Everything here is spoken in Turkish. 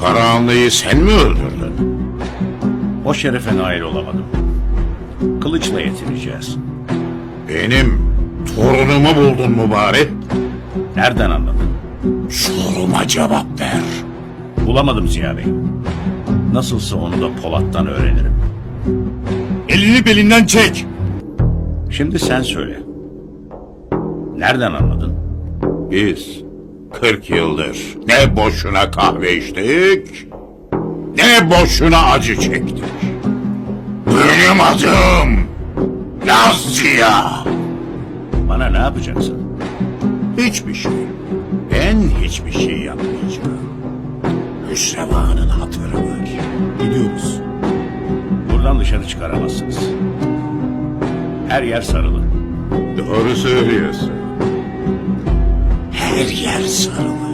Karahanlı'yı sen mi öldürdün? O şerefe nail olamadım. Kılıçla yetineceğiz. Benim torunumu buldun mübarek. Nereden anladın? Soruma cevap ver. Bulamadım Ziya Bey. Nasılsa onu da Polat'tan öğrenirim. Elini belinden çek. Şimdi sen söyle. Nereden anladın? Biz 40 yıldır ne boşuna kahve içtik, ne boşuna acı çektik. Benim adım Laz Ziya. Bana ne yapacaksın? Hiçbir şey. Ben hiçbir şey yapmayacağım. Hüsrevanın hatırı var. Gidiyoruz. Buradan dışarı çıkaramazsınız. Her yer sarılı. Doğru söylüyorsun. Her yer sarılı.